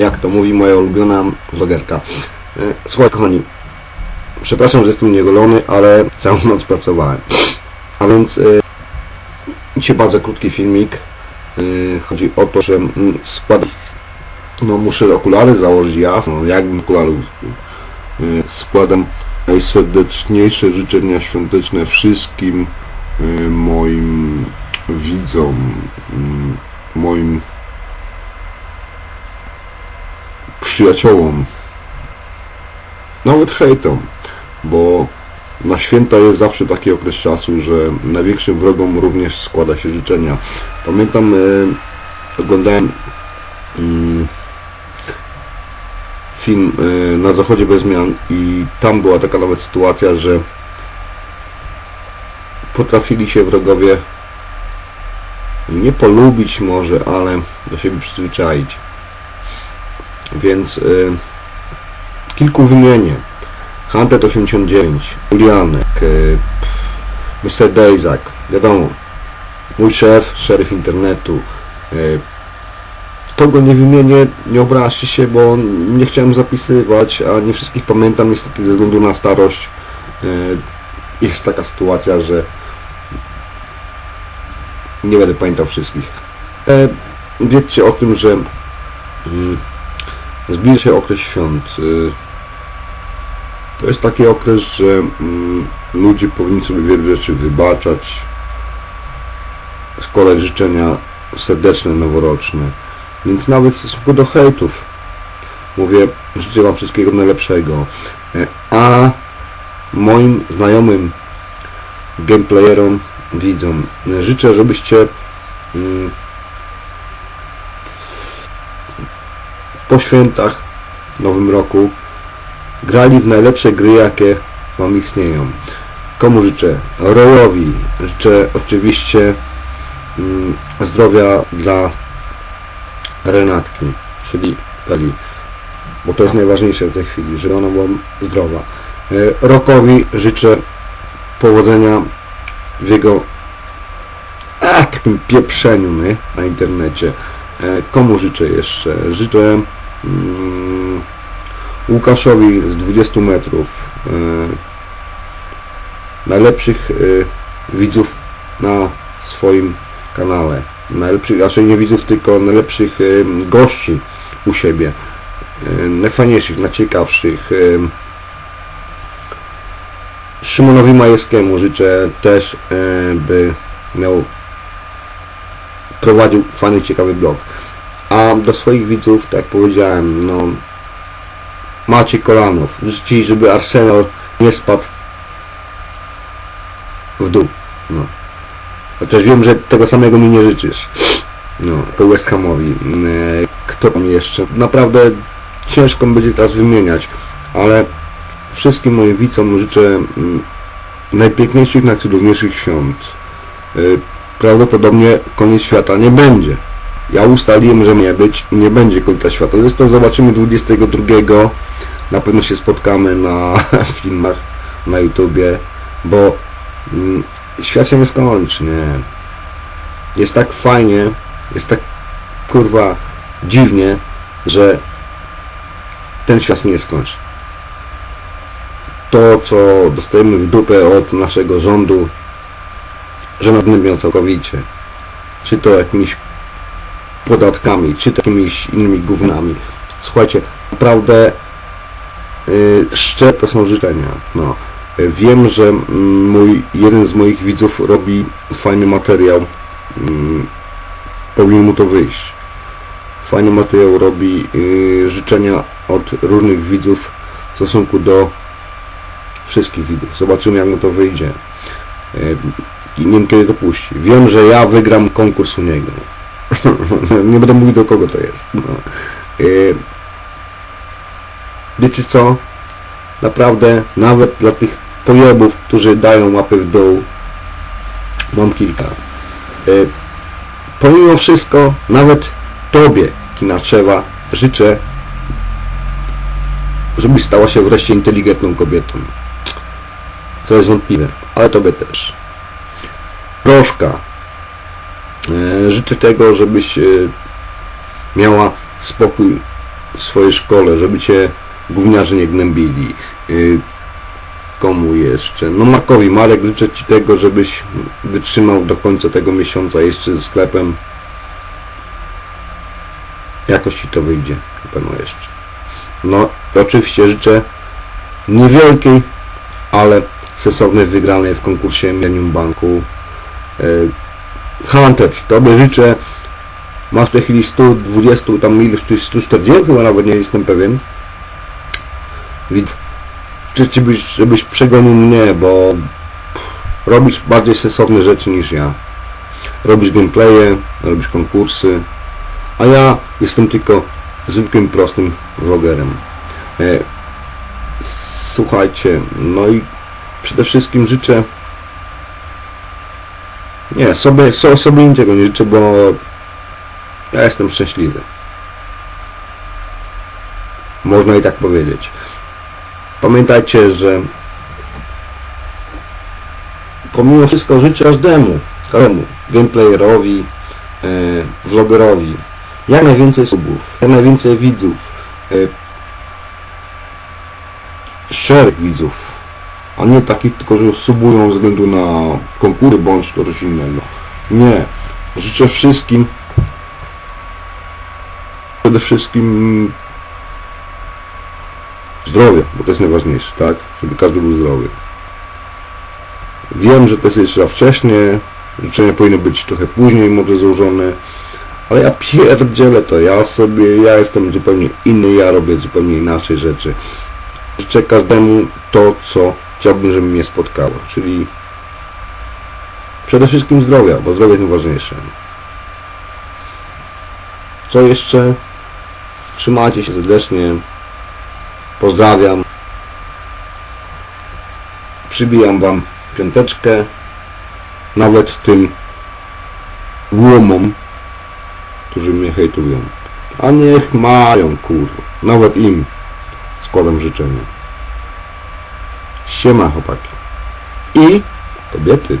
Jak to mówi moja ulubiona vlogerka. E, Słuchaj kochani, przepraszam, że jestem niegolony, ale całą noc pracowałem. A więc e, dzisiaj bardzo krótki filmik. E, Chodzi o to, że mm, składam no muszę okulary założyć, jasno, jakbym okularów składam najserdeczniejsze życzenia świąteczne wszystkim moim widzom, mm, moim przyjaciołom, nawet hejtom, bo na święta jest zawsze taki okres czasu, że największym wrogom również składa się życzenia. Pamiętam, e, oglądałem mm, film e, na zachodzie bez zmian i tam była taka nawet sytuacja, że potrafili się wrogowie nie polubić może, ale do siebie przyzwyczaić. Więc y, kilku wymienię. Hunter 89, Julianek, y, Mr. Dejzak, wiadomo, mój szef, szeryf internetu. Y, kogo nie wymienię, nie obraźcie się, bo nie chciałem zapisywać, a nie wszystkich pamiętam niestety ze względu na starość. Y, jest taka sytuacja, że nie będę pamiętał wszystkich. E, wiedzcie o tym, że mm, zbliża się okres świąt. Y, To jest taki okres, że mm, ludzie powinni sobie wiele rzeczy wybaczać, składać życzenia serdeczne, noworoczne. Więc nawet w stosunku do hejtów mówię, życzę Wam wszystkiego najlepszego. E, A moim znajomym gameplayerom, widzom, życzę, żebyście po świętach, nowym roku grali w najlepsze gry, jakie Wam istnieją. Komu życzę? Royowi życzę oczywiście mm, zdrowia dla Renatki, czyli Peli, bo to jest najważniejsze w tej chwili, żeby ona była zdrowa. E, Rokowi życzę powodzenia w jego a, takim pieprzeniu nie? na internecie. E, Komu życzę jeszcze? Życzę Łukaszowi z 20 metrów e, najlepszych e, widzów na swoim kanale. Najlepszych, raczej nie widzów, tylko najlepszych e, gości u siebie. Najfajniejszych, najciekawszych. Szymonowi Majewskiemu życzę też, by miał prowadził fajny, ciekawy blog. A do swoich widzów, tak powiedziałem, no Maciej Kolanów. Życzę, żeby Arsenal nie spadł w dół. No. Chociaż wiem, że tego samego mi nie życzysz. No, to West Hamowi. E, Kto tam jeszcze? Naprawdę ciężko będzie teraz wymieniać, ale wszystkim moim widzom życzę mm, najpiękniejszych, najcudowniejszych świąt. E, Prawdopodobnie koniec świata nie będzie. Ja ustaliłem, że nie być, nie będzie końca świata. Zresztą zobaczymy 22. Na pewno się spotkamy na filmach na YouTubie, bo mm, świat się nie skończy, nie. Jest tak fajnie, jest tak kurwa dziwnie, że ten świat nie skończy. To, co dostajemy w dupę od naszego rządu, że nadmienią całkowicie. Czy to jakimiś podatkami, czy jakimiś innymi gównami. Słuchajcie, naprawdę yy, szczere to są życzenia. No. Wiem, że mm, mój, jeden z moich widzów robi fajny materiał. Mm, Powinien mu to wyjść. Fajny materiał robi yy, życzenia od różnych widzów w stosunku do wszystkich widzów. Zobaczymy jak mu to wyjdzie. Yy, nie wiem kiedy to puści. Wiem, że ja wygram konkurs u niego. Nie będę mówił do kogo to jest. No. Yy, wiecie co? Naprawdę, nawet dla tych pojebów, którzy dają łapy w dół, mam kilka. Yy, pomimo wszystko, nawet Tobie, Kinaczewa, życzę, żebyś stała się wreszcie inteligentną kobietą. To jest wątpliwe, ale Tobie też. Proszka. E, Życzę tego, żebyś e, miała spokój w swojej szkole, żeby cię gówniarze nie gnębili. Y, Komu jeszcze? No Markowi, Marek, życzę Ci tego, żebyś wytrzymał do końca tego miesiąca jeszcze ze sklepem. Jakoś Ci to wyjdzie, na pewno jeszcze. No, oczywiście życzę niewielkiej, ale sensownej wygranej w konkursie Millennium Banku. Hunter, Tobie życzę Masz w tej chwili 120, tam ileś jest 140 chyba nawet nie jestem pewien. Widzów. Życzę Ci, byś, żebyś przegonił mnie, bo robisz bardziej sensowne rzeczy niż ja. Robisz gameplaye, robisz konkursy, a ja jestem tylko zwykłym, prostym vlogerem. E, słuchajcie, no i przede wszystkim życzę nie, sobie, so, sobie niczego nie życzę, bo ja jestem szczęśliwy. Można i tak powiedzieć. Pamiętajcie, że pomimo wszystko życzę każdemu, każdemu gameplayerowi, e, vlogerowi, jak najwięcej subów, jak najwięcej widzów, szczerych widzów, a nie takich tylko, że subują ze względu na konkury bądź coś innego. Nie. Życzę wszystkim przede wszystkim zdrowia, bo to jest najważniejsze, tak? Żeby każdy był zdrowy. Wiem, że to jest jeszcze za wcześnie, życzenia powinny być trochę później może złożone, ale ja pierdzielę to, ja sobie, ja jestem zupełnie inny, ja robię zupełnie inaczej rzeczy. Życzę każdemu to, co chciałbym, żeby mnie spotkało, czyli przede wszystkim zdrowia, bo zdrowie jest najważniejsze. Co jeszcze? Trzymajcie się serdecznie. Pozdrawiam. Przybijam Wam piąteczkę. Nawet tym łomom, którzy mnie hejtują. A niech mają, kurwa. Nawet im składam życzenia. Siema chłopaki. I kobiety.